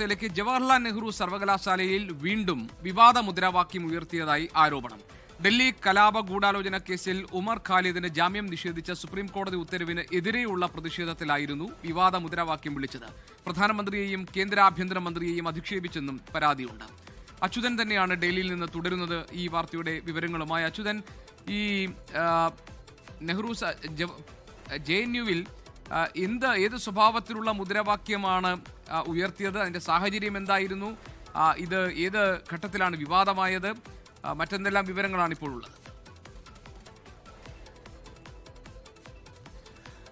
വാർത്തയിലേക്ക് ജവഹർലാൽ നെഹ്റു സർവകലാശാലയിൽ വീണ്ടും വിവാദ മുദ്രാവാക്യം ഉയർത്തിയതായി ആരോപണം. ഡൽഹി കലാപ ഗൂഢാലോചന കേസിൽ ഉമർ ഖാലിദിന് ജാമ്യം നിഷേധിച്ച സുപ്രീം കോടതി ഉത്തരവിന് എതിരെയുള്ള പ്രതിഷേധത്തിലായിരുന്നു വിവാദ മുദ്രാവാക്യം വിളിച്ചത്. പ്രധാനമന്ത്രിയെയും കേന്ദ്ര ആഭ്യന്തരമന്ത്രിയെയും അധിക്ഷേപിച്ചെന്നും പരാതിയുണ്ട്. അച്യുതൻ തന്നെയാണ് ഡൽഹിയിൽ നിന്ന് തുടരുന്നത് ഈ വാർത്തയുടെ വിവരങ്ങളുമായി. അച്യുതൻ ഈ നെഹ്റു ജെ എൻ യുവിൽ എന്ത് ഏത് സ്വഭാവത്തിലുള്ള മുദ്രാവാക്യമാണ് ഉയർത്തിയത് അതിന്റെ സാഹചര്യം എന്തായിരുന്നു ഇത് ഏത് ഘട്ടത്തിലാണ് വിവാദമായത് മറ്റെന്തെല്ലാം വിവരങ്ങളാണ് ഇപ്പോൾ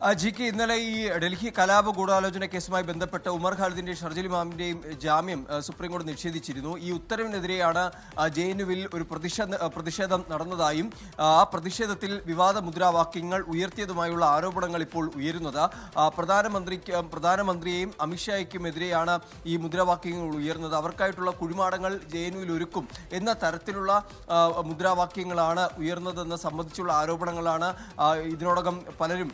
ജി കെ ഇന്നലെ ഈ ഡൽഹി കലാപ ഗൂഢാലോചന കേസുമായി ബന്ധപ്പെട്ട ഉമർ ഖാലിദിന്റെയും ഷർജിൽ ഇമാമിന്റെയും ജാമ്യം സുപ്രീം കോടതി നിഷേധിച്ചിരുന്നു. ഈ ഉത്തരവിനെതിരെയാണ് ജെ എൻ യുവിൽ ഒരു പ്രതിഷേധ പ്രതിഷേധം നടന്നതായും ആ പ്രതിഷേധത്തിൽ വിവാദ മുദ്രാവാക്യങ്ങൾ ഉയർത്തിയതുമായുള്ള ആരോപണങ്ങൾ ഇപ്പോൾ ഉയരുന്നത്. പ്രധാനമന്ത്രിക്ക് പ്രധാനമന്ത്രിയെയും അമിത്ഷായ്ക്കുമെതിരെയാണ് ഈ മുദ്രാവാക്യങ്ങൾ ഉയർന്നത്. അവർക്കായിട്ടുള്ള കുഴിമാടങ്ങൾ ജെ എൻ യുവിൽ ഒരുക്കും എന്ന തരത്തിലുള്ള മുദ്രാവാക്യങ്ങളാണ് ഉയർന്നതെന്ന് സംബന്ധിച്ചുള്ള ആരോപണങ്ങളാണ് ഇതിനോടകം പലരും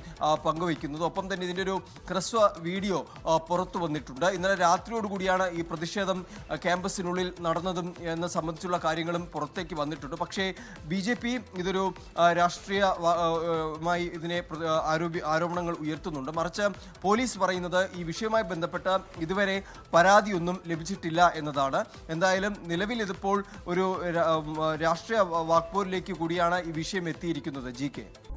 പങ്കുവയ്ക്കുന്നത്. ഒപ്പം തന്നെ ഇതിന്റെ ഒരു ഹ്രസ്വ വീഡിയോ പുറത്തു വന്നിട്ടുണ്ട്. ഇന്നലെ രാത്രിയോടുകൂടിയാണ് ഈ പ്രതിഷേധം ക്യാമ്പസിനുള്ളിൽ നടന്നതും എന്ന് സംബന്ധിച്ചുള്ള കാര്യങ്ങളും പുറത്തേക്ക് വന്നിട്ടുണ്ട്. പക്ഷേ ബി ജെ പി ഇതൊരു ആ, രാഷ്ട്രീയ വ- ആ, ആ, മായി ഇതിനെ ആരോപി ആരോപണങ്ങൾ ഉയർത്തുന്നുണ്ട്. മറിച്ച് പോലീസ് പറയുന്നത് ഈ വിഷയവുമായി ബന്ധപ്പെട്ട് ഇതുവരെ പരാതിയൊന്നും ലഭിച്ചിട്ടില്ല എന്നതാണ്. എന്തായാലും നിലവിൽ ഇതിപ്പോൾ ഒരു രാഷ്ട്രീയ വാക്പോരിലേക്ക് കൂടിയാണ് ഈ വിഷയം എത്തിയിരിക്കുന്നത്. G K.